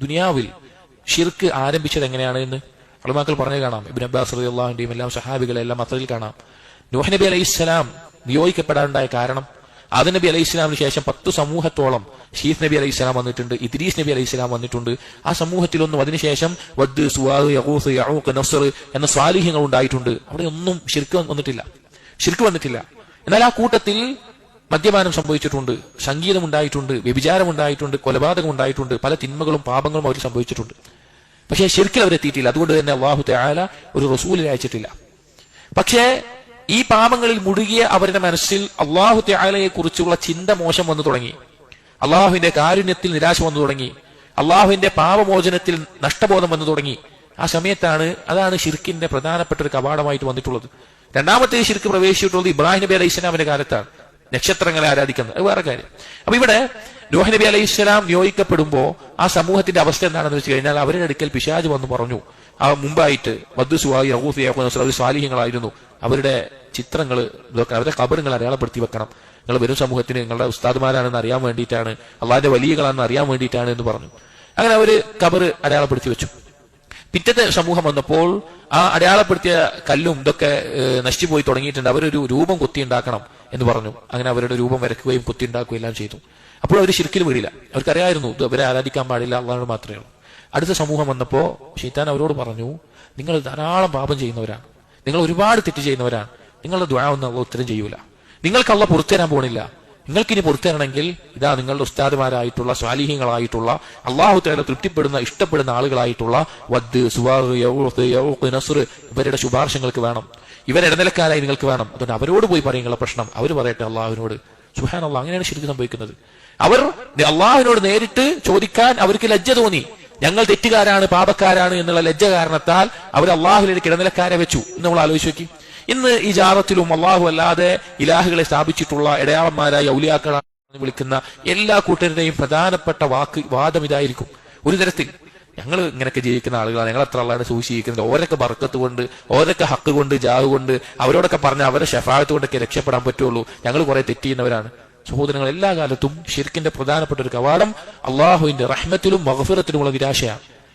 ദുനിയാവിൽ ഷിർക്ക് ആരംഭിച്ചത് എങ്ങനെയാണ് എന്ന് അളമാക്കൾ പറഞ്ഞു കാണാം. ഇബിൻ അബ്ബാസ് അള്ളാഹുന്റെയും എല്ലാം സഹാബികളെ എല്ലാം അത്രയിൽ കാണാം. നൂഹ് നബി അലൈഹി സ്വലാം നിയോഗിക്കപ്പെടാനുണ്ടായ കാരണം ആദം നബി അലൈഹി സ്വലാമിന് ശേഷം പത്ത് സമൂഹത്തോളം ഷീഫ് നബി അലൈഹി സ്വലാം വന്നിട്ടുണ്ട് ഇദ്രീസ് നബി അലൈഹി സ്വലാം വന്നിട്ടുണ്ട്. ആ സമൂഹത്തിലൊന്നും അതിനുശേഷം വദ് സുവാഹ് യഹൂസ് യഹൂക്ക് നസർ എന്ന സ്വാലിഹ്യങ്ങൾ ഉണ്ടായിട്ടുണ്ട്. അവിടെ ഒന്നും ശിർക്ക് വന്നിട്ടില്ല. ശിർക്ക് വന്നിട്ടില്ല. എന്നാൽ ആ കൂട്ടത്തിൽ മദ്യപാനം സംഭവിച്ചിട്ടുണ്ട് സംഗീതം ഉണ്ടായിട്ടുണ്ട് വ്യഭിചാരം ഉണ്ടായിട്ടുണ്ട് കൊലപാതകം ഉണ്ടായിട്ടുണ്ട് പല തിന്മകളും പാപങ്ങളും അവർ സംഭവിച്ചിട്ടുണ്ട്. പക്ഷേ ശരിക്കും അവരെത്തിയിട്ടില്ല അതുകൊണ്ട് തന്നെ അള്ളാഹു തആല ഒരു റസൂലിനെ അയച്ചിട്ടില്ല. പക്ഷേ ഈ പാപങ്ങളിൽ മുഴുകിയ അവരുടെ മനസ്സിൽ അള്ളാഹു തആലയെ കുറിച്ചുള്ള ചിന്ത മോശം വന്നു തുടങ്ങി. അള്ളാഹുവിന്റെ കാരുണ്യത്തിൽ നിരാശ വന്നു തുടങ്ങി. അള്ളാഹുവിന്റെ പാപമോചനത്തിൽ നഷ്ടബോധം വന്നു തുടങ്ങി. ആ സമയത്താണ് അതാണ് ഷിർക്കിന്റെ പ്രധാനപ്പെട്ട ഒരു കവാടമായിട്ട് വന്നിട്ടുള്ളത്. രണ്ടാമത്തെ ഷിർക്ക് പ്രവേശിച്ചിട്ടുള്ളത് ഇബ്രാഹിം നബി അലൈഹി സ്വലാമിന്റെ കാലത്താണ്. നക്ഷത്രങ്ങളെ ആരാധിക്കുന്നത് അത് വേറെ കാര്യം. അപ്പൊ ഇവിടെ നോഹ് നബി അലൈഹി ഇസ്ലാം നിയോഗിക്കപ്പെടുമ്പോ ആ സമൂഹത്തിന്റെ അവസ്ഥ എന്താണെന്ന് വെച്ച് കഴിഞ്ഞാൽ അവരുടെ അടുക്കൽ പിശാജ് വന്ന് പറഞ്ഞു. ആ മുമ്പായിട്ട് മദ്ദുസുവായി അവർ സ്വാലിഹ്യങ്ങളായിരുന്നു അവരുടെ ചിത്രങ്ങൾ ഇതൊക്കെ അവരുടെ കബറുകൾ അടയാളപ്പെടുത്തി വെക്കണം. നിങ്ങൾ വരും സമൂഹത്തിന് നിങ്ങളുടെ ഉസ്താദുമാരാണെന്ന് അറിയാൻ വേണ്ടിയിട്ടാണ് അള്ളാഹിന്റെ വലിയകളാണെന്ന് അറിയാൻ വേണ്ടിയിട്ടാണ് എന്ന് പറഞ്ഞു. അങ്ങനെ അവർ കബറ് അടയാളപ്പെടുത്തി വെച്ചു. പിറ്റത്തെ സമൂഹം വന്നപ്പോൾ ആ അടയാളപ്പെടുത്തിയ കല്ലും ഇതൊക്കെ നശിച്ചുപോയി തുടങ്ങിയിട്ടുണ്ട്. അവരൊരു രൂപം കുത്തിയുണ്ടാക്കണം എന്ന് പറഞ്ഞു. അങ്ങനെ അവരുടെ രൂപം വരയ്ക്കുകയും കുത്തിയുണ്ടാക്കുകയും എല്ലാം ചെയ്തു. അപ്പോൾ അവർ ശിർക്കിൽ വീടില്ല. അവർക്കറിയായിരുന്നു ഇത് അവരെ ആരാധിക്കാൻ പാടില്ല അള്ളാഹോട് മാത്രമേ ഉള്ളൂ. അടുത്ത സമൂഹം വന്നപ്പോൾ ഷീത്താൻ അവരോട് പറഞ്ഞു നിങ്ങൾ ധാരാളം പാപം ചെയ്യുന്നവരാണ്. നിങ്ങൾ ഒരുപാട് തെറ്റ് ചെയ്യുന്നവരാണ്. നിങ്ങളുടെ ദ്വാ ഒന്നും ഉത്തരം ചെയ്യൂല. നിങ്ങൾക്കുള്ള പുറത്തു തരാൻ പോണില്ല. നിങ്ങൾക്ക് ഇനി പുറത്തിറങ്ങണമെങ്കിൽ ഇതാ നിങ്ങളുടെ ഉസ്താദുമാരായിട്ടുള്ള സ്വാലിഹ്യങ്ങളായിട്ടുള്ള അള്ളാഹു തേല തൃപ്തിപ്പെടുന്ന ഇഷ്ടപ്പെടുന്ന ആളുകളായിട്ടുള്ള വദ് നസ്ർ ഇവരുടെ ശുപാർശങ്ങൾക്ക് വേണം. ഇവരുടെ ഇടനിലക്കാരായി നിങ്ങൾക്ക് വേണം. അതുകൊണ്ട് അവരോട് പോയി പറയുന്നുള്ള പ്രശ്നം അവർ പറയട്ടെ അള്ളാഹുവിനോട്. സുഹാൻ അള്ളാഹ് അങ്ങനെയാണ് ശരിക്കും സംഭവിക്കുന്നത്. അവർ അള്ളാഹുവിനോട് നേരിട്ട് ചോദിക്കാൻ അവർക്ക് ലജ്ജ തോന്നി. ഞങ്ങൾ തെറ്റുകാരാണ് പാപക്കാരാണ് എന്നുള്ള ലജ്ജ കാരണത്താൽ അവർ അള്ളാഹുലേക്ക് ഇടനിലക്കാരെ വെച്ചു. നമ്മൾ ആലോചിച്ച് നോക്കി. ഇന്ന് ഈ ജാറത്തിലും അള്ളാഹു അല്ലാതെ ഇലാഹുകളെ സ്ഥാപിച്ചിട്ടുള്ള ഇടയാളന്മാരായ ഔലിയാക്കളാണ് വിളിക്കുന്ന എല്ലാ കൂട്ടരുടെയും പ്രധാനപ്പെട്ട വാക്ക് വാദം ഇതായിരിക്കും. ഒരു തരത്തിൽ ഞങ്ങൾ ഇങ്ങനെയൊക്കെ ജീവിക്കുന്ന ആളുകളാണ്. ഞങ്ങൾ അത്ര ആളാണ് സൂക്ഷിക്കുന്നത് ഓരൊക്കെ ബർക്കത്ത് കൊണ്ട് ഓരൊക്കെ ഹക്ക് കൊണ്ട് ജാഹ് കൊണ്ട് അവരോടൊക്കെ പറഞ്ഞ അവരെ ഷെഫാഴത്ത് കൊണ്ടൊക്കെ രക്ഷപ്പെടാൻ പറ്റുള്ളൂ. ഞങ്ങൾ കുറെ തെറ്റിയുന്നവരാണ് സഹോദരങ്ങൾ എല്ലാ കാലത്തും ഷിർക്കിന്റെ പ്രധാനപ്പെട്ട ഒരു കവാടം അള്ളാഹുവിന്റെ റഹ്മത്തിലും മഹഫിറത്തിലുമുള്ള നിരാശയാണ്.